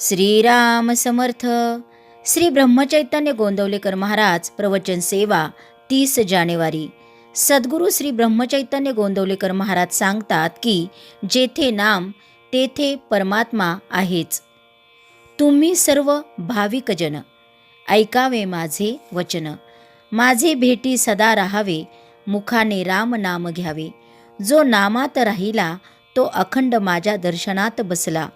श्रीराम समर्थ. श्री ब्रह्मचैतन्य गोंदवलेकर महाराज प्रवचन सेवा तीस जानेवारी. सद्गुरू श्री ब्रह्मचैतन्य गोंदवलेकर महाराज सांगतात की जेथे नाम तेथे परमात्मा आहेच. तुम्ही सर्व भाविकजन. ऐकावे माझे वचन. माझे भेटी सदा राहावे मुखाने राम नाम घ्यावे. जो नामात राहिला तो अखंड माझ्या दर्शनात बसला.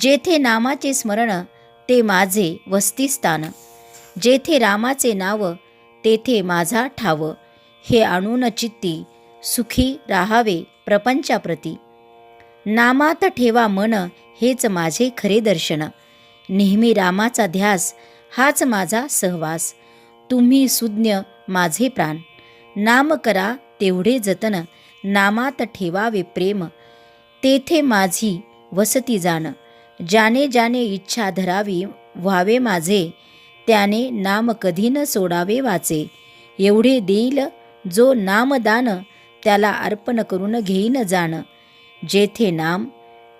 जेथे नामाचे स्मरण ते माझे वस्तीस्थान. जेथे रामाचे नाव तेथे माझा ठाव. हे आणून चित्ती सुखी राहावे प्रपंचाप्रती. नामात ठेवा मन हेच माझे खरे दर्शन. नेहमी रामाचा ध्यास हाच माझा सहवास. तुम्ही सुज्ञ माझे प्राण. नाम करा तेवढे जतन. नामात ठेवावे प्रेम. तेथे माझी वसती जाण. ज्याने ज्याने इच्छा धरावी व्हावे माझे त्याने नाम कधी न सोडावे वाचे. एवढे देईल जो नामदान त्याला अर्पण करून घेईन जाण. जेथे नाम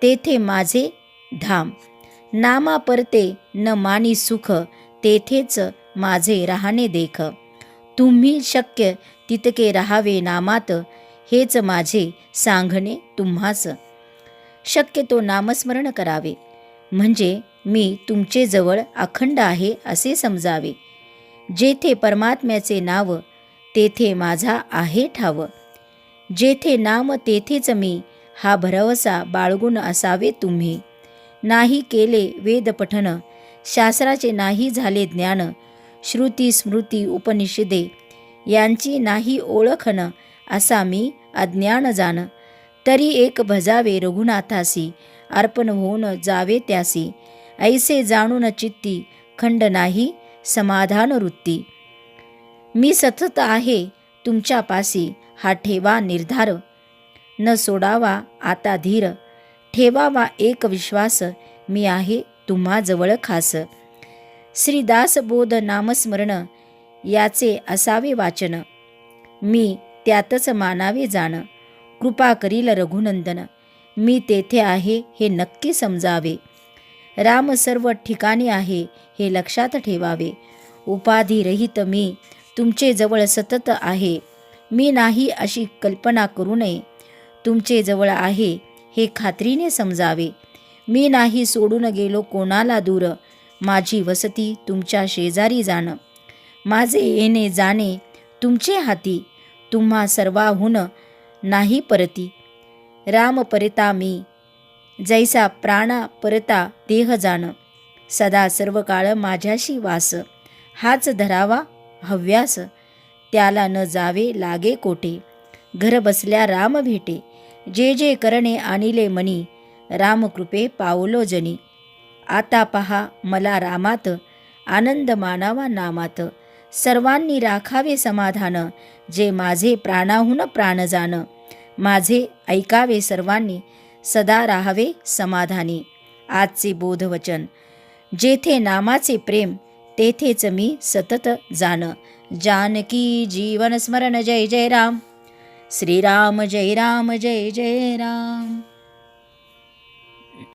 तेथे माझे धाम. नामा परते न मानी सुख तेथेच माझे राहणे देख. तुम्ही शक्य तितके राहावे नामात हेच माझे सांगणे तुम्हास. शक्यतो नामस्मरण करावे. म्हणजे मी तुमचे जवळ अखंड आहे असे समजावे. जेथे परमात्म्याचे नाव तेथे माझा आहे ठाव. जेथे नाम तेथेच मी. हा भरवसा बाळगून असावे तुम्ही. नाही केले वेदपठन शास्त्राचे नाही झाले ज्ञान श्रुती स्मृती उपनिषदे यांची नाही ओळखन असा मी अज्ञान जाण तरी एक भजावे रघुनाथासी अर्पण होऊन जावे त्यासी. ऐसे जाणून चित्ती खंड नाही समाधान वृत्ती. मी सतत आहे तुमच्यापासी हा ठेवा निर्धार. न सोडावा आता धीर. ठेवावा एक विश्वास मी आहे तुम्हा जवळ खास. श्रीदास बोध नामस्मरण याचे असावे वाचन. मी त्यातच मानावे जाण. कृपा करील रघुनंदन. मी तेथे आहे हे नक्की समजावे. राम सर्व ठिकाणी आहे हे लक्षात ठेवावे. उपाधिरहित मी तुमचे जवळ सतत आहे. मी नाही अशी कल्पना करू नये. तुमचे जवळ आहे हे खात्रीने समजावे. मी नाही सोडून गेलो कोणाला दूर. माझी वसती तुमच्या शेजारी जाणं. माझे येणे जाणे तुमचे हाती. तुम्हा सर्वाहून नाही परती. राम परता मी. जैसा प्राणा परता देह जाण सदा सर्व काळ माझ्याशी वास. हाच धरावा हव्यास. त्याला न जावे लागे कोठे. घर बसल्या राम भेटे. जे जे करणे आणिले मनी. रामकृपे पावलो जनी. आता पहा मला रामात. आनंद मानावा नामात. सर्वांनी राखावे समाधान. जे माझे प्राणाहून प्राण जाण माझे ऐकावे सर्वांनी सदा राहावे समाधानी. आजचे बोधवचन. जेथे नामाचे प्रेम तेथेच मी सतत जाण. जानकी जीवन स्मरण जय जय राम. श्रीराम जय राम जय जय राम.